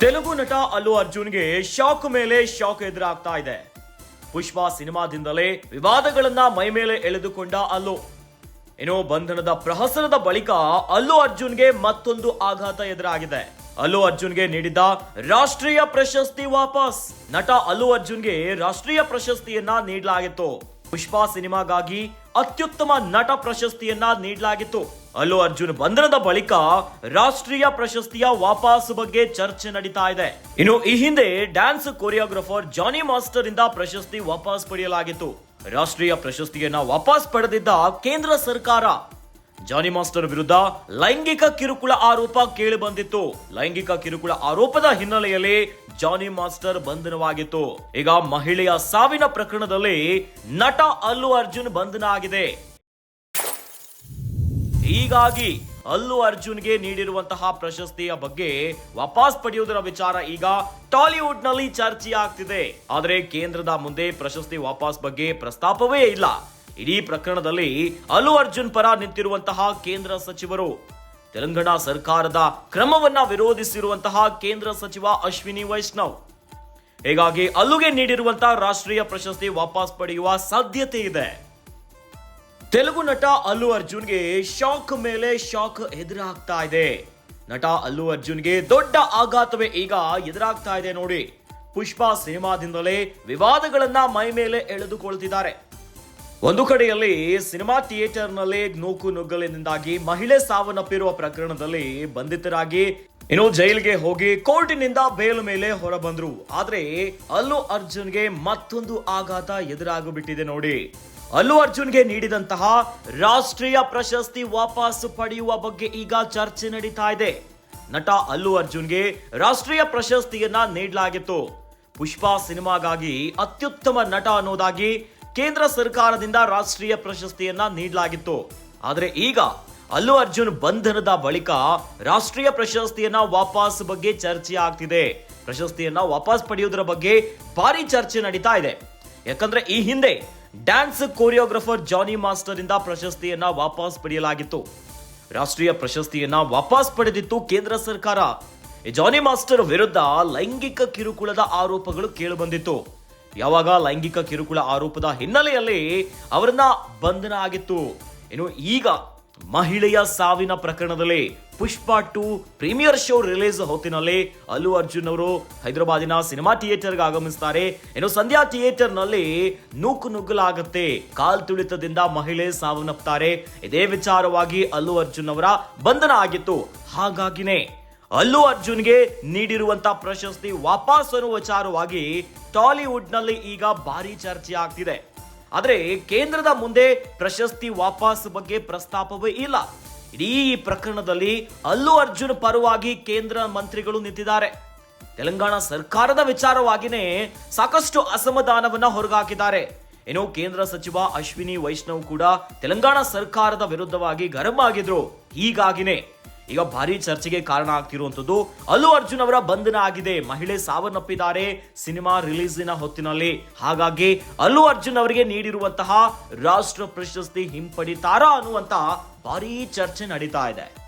ತೆಲುಗು ನಟ ಅಲ್ಲು ಅರ್ಜುನ್ಗೆ ಶಾಕ್ ಮೇಲೆ ಶಾಕ್ ಎದುರಾಗ್ತಾ ಇದೆ. ಪುಷ್ಪ ಸಿನಿಮಾದಿಂದಲೇ ವಿವಾದಗಳನ್ನ ಮೈ ಮೇಲೆ ಎಳೆದುಕೊಂಡ ಅಲ್ಲು. ಏನೋ ಬಂಧನದ ಪ್ರಹಸನದ ಬಳಿಕ ಅಲ್ಲು ಅರ್ಜುನ್ಗೆ ಮತ್ತೊಂದು ಆಘಾತ ಎದುರಾಗಿದೆ. ಅಲ್ಲು ಅರ್ಜುನ್ಗೆ ನೀಡಿದ ರಾಷ್ಟ್ರೀಯ ಪ್ರಶಸ್ತಿ ವಾಪಸ್. ನಟ ಅಲ್ಲು ಅರ್ಜುನ್ಗೆ ರಾಷ್ಟ್ರೀಯ ಪ್ರಶಸ್ತಿಯನ್ನ ನೀಡಲಾಗಿತ್ತು. ಪುಷ್ಪ ಸಿನಿಮಾಗಾಗಿ ಅತ್ಯುತ್ತಮ ನಟ ಪ್ರಶಸ್ತಿಯನ್ನ ನೀಡಲಾಗಿತ್ತು. ಅಲ್ಲು ಅರ್ಜುನ್ ಬಂಧನದ ಬಳಿಕ ರಾಷ್ಟ್ರೀಯ ಪ್ರಶಸ್ತಿಯ ವಾಪಸ್ ಬಗ್ಗೆ ಚರ್ಚೆ ನಡೀತಾ ಇದೆ. ಇನ್ನು ಈ ಹಿಂದೆ ಡ್ಯಾನ್ಸ್ ಕೊರಿಯೋಗ್ರಾಫರ್ ಜಾನಿ ಮಾಸ್ಟರ್ ಇಂದ ಪ್ರಶಸ್ತಿ ವಾಪಸ್ ಪಡೆಯಲಾಗಿತ್ತು. ರಾಷ್ಟ್ರೀಯ ಪ್ರಶಸ್ತಿಯನ್ನ ವಾಪಸ್ ಪಡೆದಿದ್ದ ಕೇಂದ್ರ ಸರ್ಕಾರ ಜಾನಿ ಮಾಸ್ಟರ್ ವಿರುದ್ಧ ಲೈಂಗಿಕ ಕಿರುಕುಳ ಆರೋಪ ಕೇಳಿ ಬಂದಿತ್ತು. ಲೈಂಗಿಕ ಕಿರುಕುಳ ಆರೋಪದ ಹಿನ್ನೆಲೆಯಲ್ಲಿ ಜಾನಿ ಮಾಸ್ಟರ್ ಬಂಧನವಾಗಿತ್ತು. ಈಗ ಮಹಿಳೆಯ ಸಾವಿನ ಪ್ರಕರಣದಲ್ಲಿ ನಟ ಅಲ್ಲು ಅರ್ಜುನ್ ಬಂಧನ ಆಗಿದೆ ಹೀಗಾಗಿ ಅಲ್ಲು ಅರ್ಜುನ್ಗೆ ನೀಡಿರುವಂತಹ ಪ್ರಶಸ್ತಿಯ ಬಗ್ಗೆ ವಾಪಸ್ ಪಡೆಯುವುದರ ವಿಚಾರ ಈಗ ಟಾಲಿವುಡ್ನಲ್ಲಿ ಚರ್ಚೆಯಾಗ್ತಿದೆ. ಆದರೆ ಕೇಂದ್ರದ ಮುಂದೆ ಪ್ರಶಸ್ತಿ ವಾಪಸ್ ಬಗ್ಗೆ ಪ್ರಸ್ತಾಪವೇ ಇಲ್ಲ. ಇಡೀ ಪ್ರಕರಣದಲ್ಲಿ ಅಲ್ಲು ಅರ್ಜುನ್ ಪರ ನಿಂತಿರುವಂತಹ ಕೇಂದ್ರ ಸಚಿವರು. ತೆಲಂಗಾಣ ಸರ್ಕಾರದ ಕ್ರಮವನ್ನ ವಿರೋಧಿಸಿರುವಂತಹ ಕೇಂದ್ರ ಸಚಿವ ಅಶ್ವಿನಿ ವೈಷ್ಣವ್. ಹೀಗಾಗಿ ಅಲ್ಲುಗೆ ನೀಡಿರುವಂತಹ ರಾಷ್ಟ್ರೀಯ ಪ್ರಶಸ್ತಿ ವಾಪಸ್ ಪಡೆಯುವ ಸಾಧ್ಯತೆ ಇದೆ. ತೆಲುಗು ನಟ ಅಲ್ಲು ಅರ್ಜುನ್ಗೆ ಶಾಕ್ ಮೇಲೆ ಶಾಕ್ ಎದುರಾಗ್ತಾ ಇದೆ. ನಟ ಅಲ್ಲು ಅರ್ಜುನ್ಗೆ ದೊಡ್ಡ ಆಘಾತವೇ ಈಗ ಎದುರಾಗ್ತಾ ಇದೆ ನೋಡಿ. ಪುಷ್ಪ ಸಿನಿಮಾದಿಂದಲೇ ವಿವಾದಗಳನ್ನ ಮೈ ಮೇಲೆ ಎಳೆದುಕೊಳ್ತಿದ್ದಾರೆ. ಒಂದು ಕಡೆಯಲ್ಲಿ ಸಿನಿಮಾ ಥಿಯೇಟರ್ನಲ್ಲಿ ನೂಕು ನುಗ್ಗಲಿನಿಂದಾಗಿ ಮಹಿಳೆ ಸಾವನ್ನಪ್ಪಿರುವ ಪ್ರಕರಣದಲ್ಲಿ ಬಂಧಿತರಾಗಿ ಇನ್ನು ಜೈಲಿಗೆ ಹೋಗಿ ಕೋರ್ಟಿನಿಂದ ಬೇಲ್ ಮೇಲೆ ಹೊರಬಂದ್ರು. ಆದ್ರೆ ಅಲ್ಲು ಅರ್ಜುನ್ಗೆ ಮತ್ತೊಂದು ಆಘಾತ ಎದುರಾಗಿಬಿಟ್ಟಿದೆ ನೋಡಿ. ಅಲ್ಲು ಅರ್ಜುನ್ಗೆ ನೀಡಿದಂತಹ ರಾಷ್ಟ್ರೀಯ ಪ್ರಶಸ್ತಿ ವಾಪಸ್ ಪಡೆಯುವ ಬಗ್ಗೆ ಈಗ ಚರ್ಚೆ ನಡೀತಾ ಇದೆ. ನಟ ಅಲ್ಲು ಅರ್ಜುನ್ಗೆ ರಾಷ್ಟ್ರೀಯ ಪ್ರಶಸ್ತಿಯನ್ನ ನೀಡಲಾಗಿತ್ತು. ಪುಷ್ಪ ಸಿನಿಮಾಗಾಗಿ ಅತ್ಯುತ್ತಮ ನಟ ಅನ್ನೋದಾಗಿ ಕೇಂದ್ರ ಸರ್ಕಾರದಿಂದ ರಾಷ್ಟ್ರೀಯ ಪ್ರಶಸ್ತಿಯನ್ನ ನೀಡಲಾಗಿತ್ತು. ಆದರೆ ಈಗ ಅಲ್ಲು ಅರ್ಜುನ್ ಬಂಧನದ ಬಳಿಕ ರಾಷ್ಟ್ರೀಯ ಪ್ರಶಸ್ತಿಯನ್ನ ವಾಪಸ್ ಬಗ್ಗೆ ಚರ್ಚೆ ಆಗ್ತಿದೆ. ಪ್ರಶಸ್ತಿಯನ್ನ ವಾಪಸ್ ಪಡೆಯುವುದರ ಬಗ್ಗೆ ಭಾರಿ ಚರ್ಚೆ ನಡೀತಾ ಇದೆ. ಯಾಕಂದ್ರೆ ಈ ಹಿಂದೆ ಡ್ಯಾನ್ಸ್ ಕೋರಿಯೋಗ್ರಾಫರ್ ಜಾನಿ ಮಾಸ್ಟರ್ ಇಂದ ಪ್ರಶಸ್ತಿಯನ್ನ ವಾಪಸ್ ಪಡೆಯಲಾಗಿತ್ತು. ರಾಷ್ಟ್ರೀಯ ಪ್ರಶಸ್ತಿಯನ್ನ ವಾಪಸ್ ಪಡೆದಿತ್ತು ಕೇಂದ್ರ ಸರ್ಕಾರ. ಜಾನಿ ಮಾಸ್ಟರ್ ವಿರುದ್ಧ ಲೈಂಗಿಕ ಕಿರುಕುಳದ ಆರೋಪಗಳು ಕೇಳಿಬಂದಿತ್ತು. ಯಾವಾಗ ಲೈಂಗಿಕ ಕಿರುಕುಳ ಆರೋಪದ ಹಿನ್ನೆಲೆಯಲ್ಲಿ ಅವರನ್ನ ಬಂಧನ ಆಗಿತ್ತು. ಇನ್ನು ಈಗ ಮಹಿಳೆಯ ಸಾವಿನ ಪ್ರಕರಣದಲ್ಲಿ Pushpa two premiere show release ಹೊತ್ತಿನಲ್ಲಿ ಅಲ್ಲು ಅರ್ಜುನ್ ಅವರು ಹೈದರಾಬಾದಿನ ಸಿನಿಮಾ ಥಿಯೇಟರ್ಗೆ ಆಗಮಿಸ್ತಾರೆ. ಇನ್ನು ಸಂಧ್ಯಾ ಥಿಯೇಟರ್ನಲ್ಲಿ ನೂಕು ನುಗ್ಗಲಾಗುತ್ತೆ. ಕಾಲ್ ತುಳಿತದಿಂದ ಮಹಿಳೆ ಸಾವನ್ನಪ್ತಾರೆ. ಇದೇ ವಿಚಾರವಾಗಿ ಅಲ್ಲು ಅರ್ಜುನ್ ಅವರ ಬಂಧನ ಆಗಿತ್ತು. ಹಾಗಾಗಿನೇ ಅಲ್ಲು ಅರ್ಜುನ್ಗೆ ನೀಡಿರುವಂತ ಪ್ರಶಸ್ತಿ ವಾಪಸ್ ಅನ್ನುವ ವಿಚಾರವಾಗಿ ಟಾಲಿವುಡ್ನಲ್ಲಿ ಈಗ ಭಾರಿ ಚರ್ಚೆ ಆಗ್ತಿದೆ. ಆದರೆ ಕೇಂದ್ರದ ಮುಂದೆ ಪ್ರಶಸ್ತಿ ವಾಪಸ್ ಬಗ್ಗೆ ಪ್ರಸ್ತಾಪವೇ ಇಲ್ಲ. ಇಡೀ ಪ್ರಕರಣದಲ್ಲಿ ಅಲ್ಲು ಅರ್ಜುನ್ ಪರವಾಗಿ ಕೇಂದ್ರ ಮಂತ್ರಿಗಳು ನಿಂತಿದ್ದಾರೆ. ತೆಲಂಗಾಣ ಸರ್ಕಾರದ ವಿಚಾರವಾಗಿನೇ ಸಾಕಷ್ಟು ಅಸಮಾಧಾನವನ್ನ ಹೊರಗಾಕಿದ್ದಾರೆ. ಇನ್ನು ಕೇಂದ್ರ ಸಚಿವ ಅಶ್ವಿನಿ ವೈಷ್ಣವ್ ಕೂಡ ತೆಲಂಗಾಣ ಸರ್ಕಾರದ ವಿರುದ್ಧವಾಗಿ ಗರಂ ಆಗಿದ್ರು. ಹೀಗಾಗಿನೇ ಈಗ ಭಾರಿ ಚರ್ಚೆಗೆ ಕಾರಣ ಆಗ್ತಿರುವಂಥದ್ದು. ಅಲ್ಲು ಅರ್ಜುನ್ ಅವರ ಬಂಧನ ಆಗಿದೆ. ಮಹಿಳೆ ಸಾವನ್ನಪ್ಪಿದ್ದಾರೆ ಸಿನಿಮಾ ರಿಲೀಸಿನ ಹೊತ್ತಿನಲ್ಲಿ. ಹಾಗಾಗಿ ಅಲ್ಲು ಅರ್ಜುನ್ ಅವರಿಗೆ ನೀಡಿರುವಂತಹ ರಾಷ್ಟ್ರ ಪ್ರಶಸ್ತಿ ಹಿಂಪಡಿತಾರಾ ಅನ್ನುವಂತ ಭಾರಿ ಚರ್ಚೆ ನಡೀತಾ ಇದೆ.